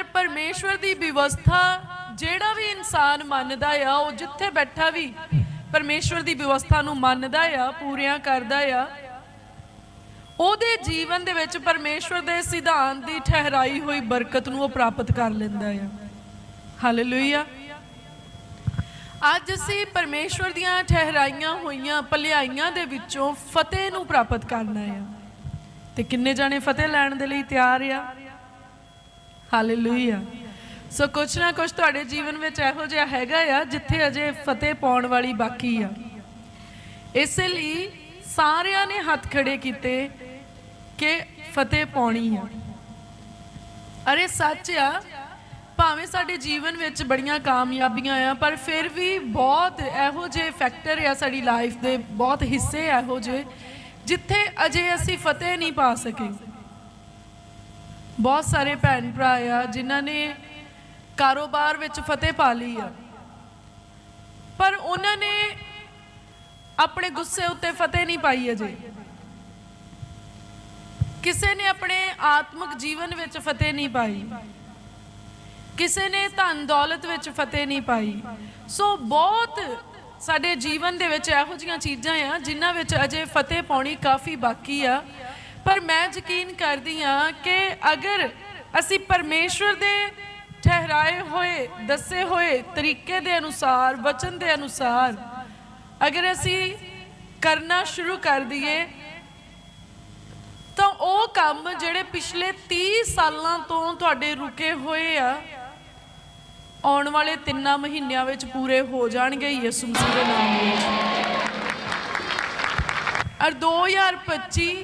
ਪਰ ਪਰਮੇਸ਼ਵਰ ਦੀ ਵਿਵਸਥਾ ਜਿਹੜਾ ਵੀ ਇਨਸਾਨ ਮੰਨਦਾ ਆ, ਉਹ ਜਿੱਥੇ ਬੈਠਾ ਵੀ ਪਰਮੇਸ਼ਵਰ ਦੀ ਵਿਵਸਥਾ ਨੂੰ ਮੰਨਦਾ ਆ, ਪੂਰੀਆਂ ਕਰਦਾ ਆ, ਉਹਦੇ ਜੀਵਨ ਦੇ ਵਿੱਚ ਪਰਮੇਸ਼ਵਰ ਦੇ ਸਿਧਾਂਤ ਦੀ ਠਹਿਰਾਈ ਹੋਈ ਬਰਕਤ ਨੂੰ ਉਹ ਪ੍ਰਾਪਤ ਕਰ ਲੈਂਦਾ ਆ। ਹਾਲੇਲੂਇਆ ਅੱਜ ਅਸੀਂ ਪਰਮੇਸ਼ਵਰ ਦੀਆਂ ਠਹਿਰਾਈਆਂ ਹੋਈਆਂ, ਭਲਾਈਆਂ ਦੇ ਵਿੱਚੋਂ ਫਤਿਹ ਨੂੰ ਪ੍ਰਾਪਤ ਕਰਨਾ ਆ। ਤੇ ਕਿੰਨੇ ਜਾਣੇ ਫਤਿਹ ਲੈਣ ਦੇ ਲਈ ਤਿਆਰ ਆ? ਹਾਲੇਲੂਇਆ ਸੋ ਕੁਛ ਨਾ ਕੁਛ ਤੁਹਾਡੇ ਜੀਵਨ ਵਿੱਚ ਇਹੋ ਜਿਹਾ ਹੈਗਾ ਆ, ਜਿੱਥੇ ਅਜੇ ਫਤਿਹ ਪਾਉਣ ਵਾਲੀ ਬਾਕੀ ਆ। ਇਸੇ ਲਈ ਸਾਰਿਆਂ ਨੇ ਹੱਥ ਖੜੇ ਕੀਤੇ ਕਿ ਫਤਿਹ ਪਾਉਣੀ ਆ। ਅਰੇ ਸੱਚ ਆ, ਭਾਵੇਂ ਸਾਡੇ ਜੀਵਨ ਵਿੱਚ ਬੜੀਆਂ ਕਾਮਯਾਬੀਆਂ ਆ, ਪਰ ਫਿਰ ਵੀ ਬਹੁਤ ਇਹੋ ਜਿਹੇ ਫੈਕਟਰ ਆ ਸਾਡੀ ਲਾਈਫ ਦੇ, ਬਹੁਤ ਹਿੱਸੇ ਇਹੋ ਜਿਹੇ, ਜਿੱਥੇ ਅਜੇ ਅਸੀਂ ਫਤਿਹ ਨਹੀਂ ਪਾ ਸਕੇ। ਬਹੁਤ ਸਾਰੇ ਭੈਣ ਭਰਾ ਆ ਜਿਨ੍ਹਾਂ ਨੇ ਕਾਰੋਬਾਰ ਵਿੱਚ ਫਤਿਹ ਪਾ ਲਈ ਆ। ਪਰ ਉਹਨਾਂ ਨੇ ਆਪਣੇ ਗੁੱਸੇ ਉੱਤੇ ਫਤਿਹ ਨਹੀਂ ਪਾਈ ਅਜੇ। ਕਿਸੇ ਨੇ ਆਪਣੇ ਆਤਮਿਕ ਜੀਵਨ ਵਿੱਚ ਫਤਿਹ ਨਹੀਂ ਪਾਈ। ਕਿਸੇ ਨੇ ਧਨ ਦੌਲਤ ਵਿੱਚ ਫਤਿਹ ਨਹੀਂ ਪਾਈ। ਸੋ ਬਹੁਤ ਸਾਡੇ ਜੀਵਨ ਦੇ ਵਿੱਚ ਇਹੋ ਜਿਹੀਆਂ ਚੀਜ਼ਾਂ ਆ ਜਿਨ੍ਹਾਂ ਵਿੱਚ ਅਜੇ ਫਤਿਹ ਪਾਉਣੀ ਕਾਫੀ ਬਾਕੀ ਆ। ਪਰ ਮੈਂ ਯਕੀਨ ਕਰਦੀ ਹਾਂ ਕਿ ਅਗਰ ਅਸੀਂ ਪਰਮੇਸ਼ਵਰ ਦੇ ਠਹਿਰਾਏ ਹੋਏ, ਦੱਸੇ ਹੋਏ ਤਰੀਕੇ ਦੇ ਅਨੁਸਾਰ, ਵਚਨ ਦੇ ਅਨੁਸਾਰ ਅਗਰ ਅਸੀਂ ਕਰਨਾ ਸ਼ੁਰੂ ਕਰ ਦਈਏ, ਤਾਂ ਉਹ ਕੰਮ ਜਿਹੜੇ ਪਿਛਲੇ 30 ਸਾਲਾਂ ਤੋਂ ਤੁਹਾਡੇ ਰੁਕੇ ਹੋਏ ਆ, ਆਉਣ ਵਾਲੇ ਤਿੰਨਾਂ ਮਹੀਨਿਆਂ ਵਿੱਚ ਪੂਰੇ ਹੋ ਜਾਣਗੇ ਯਿਸੂ ਮਸੀਹ ਦੇ ਨਾਮ ਵਿੱਚ। ਔਰ 2025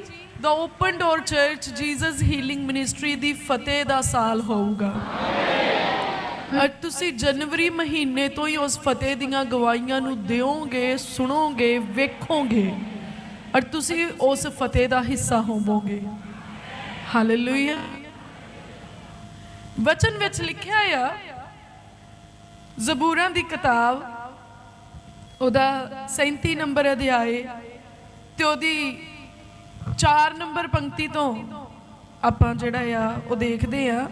ਦਾ open door church Jesus healing ministry ਦੀ ਫਤਿਹ ਦਾ ਸਾਲ ਹੋਊਗਾ। ਔਰ ਤੁਸੀਂ ਜਨਵਰੀ ਮਹੀਨੇ ਤੋਂ ਹੀ ਉਸ ਫਤਿਹ ਦੀਆਂ ਗਵਾਹੀਆਂ ਨੂੰ ਦਿਓਗੇ, ਸੁਣੋਗੇ, ਵੇਖੋਗੇ। ਔਰ ਤੁਸੀਂ ਉਸ ਫਤਿਹ ਦਾ ਹਿੱਸਾ ਹੋਵੋਗੇ। ਹਾਲੇਲੂਇਆ ਵਚਨ ਵਿੱਚ ਲਿਖਿਆ ਆ, ਜ਼ਬੂਰਾਂ ਦੀ ਕਿਤਾਬ, ਉਹਦਾ 37 ਨੰਬਰ ਅਧਿਆਏ, ਤੇ ਉਹਦੀ 4 ਨੰਬਰ ਪੰਕਤੀ ਤੋਂ ਆਪਾਂ ਜਿਹੜਾ ਆ, ਉਹ ਦੇਖਦੇ ਆ।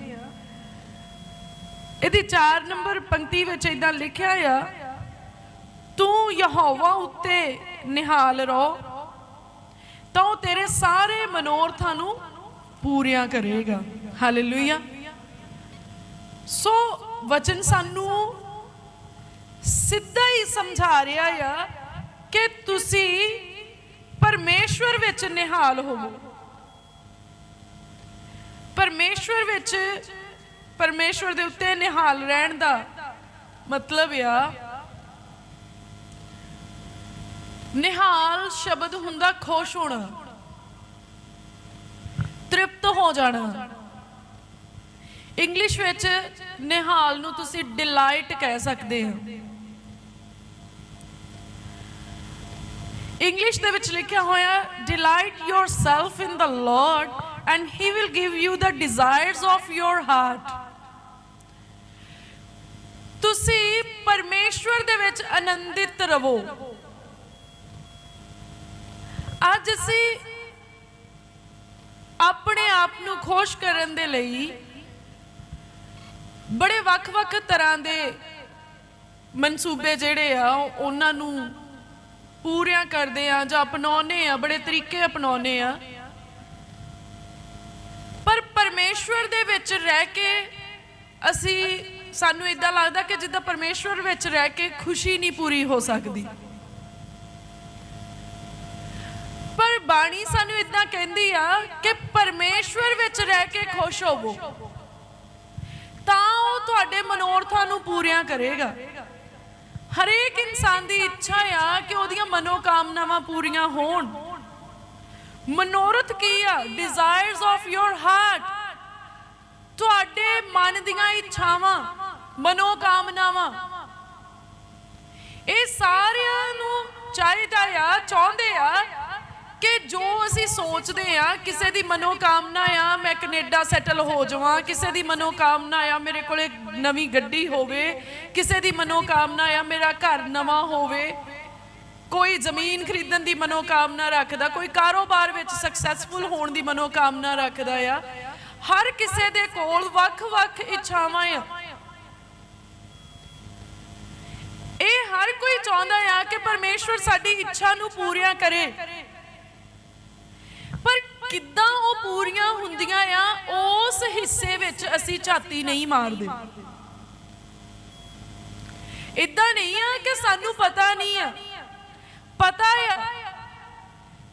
ਇਹਦੀ 4 ਨੰਬਰ ਪੰਕਤੀ ਵਿੱਚ ਇਦਾਂ ਲਿਖਿਆ ਆ, ਤੂੰ ਯਹੋਵਾ ਉੱਤੇ ਨਿਹਾਲ ਰਹੋ, ਤਾਂ ਉਹ ਤੇਰੇ ਸਾਰੇ ਮਨੋਰਥਾਂ ਨੂੰ ਪੂਰੀਆਂ ਕਰੇਗਾ। ਹਾਲੇਲੂਇਆ ਸੋ ਵਚਨ ਸਾਨੂੰ ਸਿੱਧਾ ਹੀ ਸਮਝਾ ਰਿਹਾ ਆ ਕਿ ਤੁਸੀਂ ਪਰਮੇਸ਼ਵਰ ਵਿੱਚ ਨਿਹਾਲ ਹੋਵੋ। ਪਰਮੇਸ਼ਵਰ ਵਿੱਚ ਪਰਮੇਸ਼ਵਰ ਦੇ ਉੱਤੇ ਨਿਹਾਲ ਰਹਿਣ ਦਾ ਮਤਲਬ ਆ, ਨਿਹਾਲ ਸ਼ਬਦ ਹੁੰਦਾ ਖੁਸ਼ ਹੋਣਾ, ਤ੍ਰਿਪਤ ਹੋ ਜਾਣਾ। ਇੰਗਲਿਸ਼ ਵਿੱਚ ਨਿਹਾਲ ਨੂੰ ਤੁਸੀਂ ਡਿਲਾਈਟ ਕਹਿ ਸਕਦੇ ਹੋ। ਇੰਗਲਿਸ਼ ਦੇ ਵਿੱਚ ਲਿਖਿਆ ਹੋਇਆ delight yourself in the lord and he will give you the desires of your heart. ਤੁਸੀਂ ਪਰਮੇਸ਼ਵਰ ਦੇ ਵਿੱਚ ਆਨੰਦਿਤ ਰਹੋ। ਅੱਜ ਅਸੀਂ ਆਪਣੇ ਆਪ ਨੂੰ ਖੁਸ਼ ਕਰਨ ਦੇ ਲਈ ਬੜੇ ਵੱਖ-ਵੱਖ ਤਰ੍ਹਾਂ ਦੇ ਮਨਸੂਬੇ ਜਿਹੜੇ ਆ, ਉਹਨਾਂ ਨੂੰ ਪੂਰਿਆਂ ਕਰਦੇ ਆ ਜਾਂ ਅਪਣਾਉਨੇ ਆ, ਬੜੇ ਤਰੀਕੇ ਅਪਣਾਉਨੇ ਆ। ਪਰ ਪਰਮੇਸ਼ਵਰ ਦੇ ਵਿੱਚ ਰਹਿ ਕੇ ਅਸੀਂ, ਸਾਨੂੰ ਇਦਾਂ ਲੱਗਦਾ ਕਿ ਜਿੱਦਾਂ ਪਰਮੇਸ਼ਵਰ ਵਿੱਚ ਰਹਿ ਕੇ ਖੁਸ਼ੀ ਨਹੀਂ ਪੂਰੀ ਹੋ ਸਕਦੀ। ਪਰ ਬਾਣੀ ਸਾਨੂੰ ਇਦਾਂ ਕਹਿੰਦੀ ਆ ਕਿ ਪਰਮੇਸ਼ਵਰ ਵਿੱਚ ਰਹਿ ਕੇ ਖੁਸ਼ ਹੋਵੋ। ਤਾਂ ਉਹ ਤੁਹਾਡੇ ਮਨੋਰਥਾਂ ਨੂੰ ਪੂਰੀਆਂ ਕਰੇਗਾ। ਹਰੇਕ ਇਨਸਾਨ ਦੀ ਇੱਛਾ ਆ ਕਿ ਉਹਦੀਆਂ ਮਨੋਕਾਮਨਾਵਾਂ ਪੂਰੀਆਂ ਹੋਣ। ਮਨੋਰਥ ਕੀ ਆ? ਡਿਜ਼ਾਇਰਸ ਆਫ ਯੋਰ ਹਾਰਟ ਤੁਹਾਡੇ ਮਨ ਦੀਆਂ ਇੱਛਾਵਾਂ, ਮਨੋਕਾਮਨਾਵਾਂ। ਇਹ ਸਾਰਿਆਂ ਨੂੰ ਚਾਹੀਦਾ ਆ, ਚਾਹੁੰਦੇ ਆ ਕਿ ਜੋ ਅਸੀਂ ਸੋਚਦੇ ਆ ਕਿਸੇ ਦੀ ਮਨੋਕਾਮਨਾ ਆ, ਮੈਂ ਕੈਨੇਡਾ ਸੈਟਲ ਹੋ ਜਾਵਾਂ, ਕਿਸੇ ਦੀ ਮਨੋਕਾਮਨਾ ਆ ਮੇਰੇ ਕੋਲੇ ਨਵੀਂ ਗੱਡੀ ਹੋਵੇ, ਕਿਸੇ ਦੀ ਮਨੋਕਾਮਨਾ ਆ ਮੇਰਾ ਘਰ ਨਵਾਂ ਹੋਵੇ, ਕੋਈ ਜ਼ਮੀਨ ਖਰੀਦਣ ਦੀ ਮਨੋਕਾਮਨਾ ਰੱਖਦਾ, ਕੋਈ ਕਾਰੋਬਾਰ ਵਿੱਚ ਸਕਸੈਸਫੁਲ ਹੋਣ ਦੀ ਮਨੋਕਾਮਨਾ ਰੱਖਦਾ ਆ, ਹਰ ਕਿਸੇ ਦੇ ਕੋਲ ਵੱਖ-ਵੱਖ ਇੱਛਾਵਾਂ ਆ। ਇਹ ਹਰ ਕੋਈ ਚਾਹੁੰਦਾ ਆ ਕਿ ਪਰਮੇਸ਼ਵਰ ਸਾਡੀ ਇੱਛਾ ਨੂੰ ਪੂਰੀਆਂ ਕਰੇ। ਪੂਰੀਆਂ ਹੁੰਦੀਆਂ ਆ, ਉਸ ਹਿੱਸੇ ਵਿੱਚ ਅਸੀਂ ਝਾਤੀ ਨਹੀਂ ਮਾਰਦੇ। ਇਦਾਂ ਨਹੀਂ ਆ ਕਿ ਸਾਨੂੰ ਪਤਾ ਨਹੀਂ ਆ। ਪਤਾ ਆ।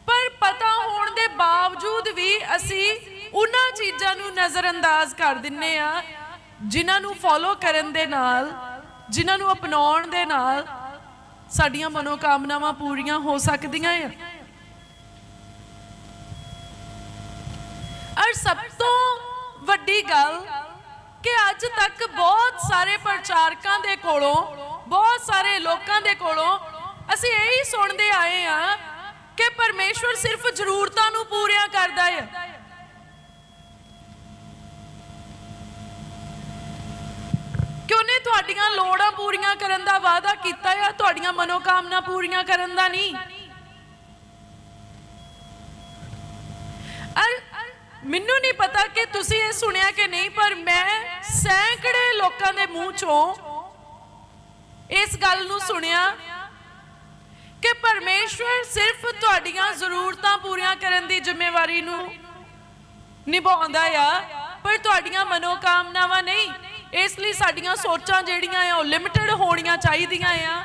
ਪਰ ਪਤਾ ਹੋਣ ਦੇ ਬਾਵਜੂਦ ਵੀ ਅਸੀਂ ਉਹਨਾਂ ਚੀਜ਼ਾਂ ਨੂੰ ਨਜ਼ਰਅੰਦਾਜ਼ ਕਰ ਦਿੰਨੇ ਆ, ਜਿਨ੍ਹਾਂ ਨੂੰ ਫੋਲੋ ਕਰਨ ਦੇ ਨਾਲ, ਜਿਨ੍ਹਾਂ ਨੂੰ ਅਪਣਾਉਣ ਦੇ ਨਾਲ ਸਾਡੀਆਂ ਮਨੋਕਾਮਨਾਵਾਂ ਪੂਰੀਆਂ ਹੋ ਸਕਦੀਆਂ ਆ ਔਰ ਸਭ ਤੋਂ ਵੱਡੀ ਗੱਲ ਕਿ ਅੱਜ ਤੱਕ ਬਹੁਤ ਸਾਰੇ ਪ੍ਰਚਾਰਕਾਂ ਦੇ ਕੋਲੋਂ, ਬਹੁਤ ਸਾਰੇ ਲੋਕਾਂ ਦੇ ਕੋਲੋਂ ਅਸੀਂ ਇਹ ਹੀ ਸੁਣਦੇ ਆਏ ਆ ਕਿ ਪਰਮੇਸ਼ਵਰ ਸਿਰਫ ਜ਼ਰੂਰਤਾਂ ਨੂੰ ਪੂਰੀਆਂ ਕਰਦਾ ਹੈ। ਕਿ ਉਹਨੇ ਤੁਹਾਡੀਆਂ ਲੋੜਾਂ ਪੂਰੀਆਂ ਕਰਨ ਦਾ ਵਾਅਦਾ ਕੀਤਾ ਹੈ ਤੁਹਾਡੀਆਂ ਮਨੋਕਾਮਨਾ ਪੂਰੀਆਂ ਕਰਨ ਦਾ ਨਹੀਂ ਅਰ ਮੈਨੂੰ ਨਹੀਂ ਪਤਾ ਕਿ ਤੁਸੀਂ ਇਹ ਸੁਣਿਆ ਕਿ ਨਹੀਂ, ਪਰ ਮੈਂ ਸੈਂਕੜੇ ਲੋਕਾਂ ਦੇ ਮੂੰਹ ਚੋਂ ਇਸ ਗੱਲ ਨੂੰ ਸੁਣਿਆ ਕਿ ਪਰਮੇਸ਼ਵਰ ਸਿਰਫ ਤੁਹਾਡੀਆਂ ਜ਼ਰੂਰਤਾਂ ਪੂਰੀਆਂ ਕਰਨ ਦੀ ਜ਼ਿੰਮੇਵਾਰੀ ਨੂੰ ਨਿਭਾਉਂਦਾ ਆ, ਪਰ ਤੁਹਾਡੀਆਂ ਮਨੋਕਾਮਨਾਵਾਂ ਨਹੀਂ। ਇਸ ਲਈ ਸਾਡੀਆਂ ਸੋਚਾਂ ਜਿਹੜੀਆਂ ਆ, ਉਹ ਲਿਮਟਿਡ ਹੋਣੀਆਂ ਚਾਹੀਦੀਆਂ ਆ।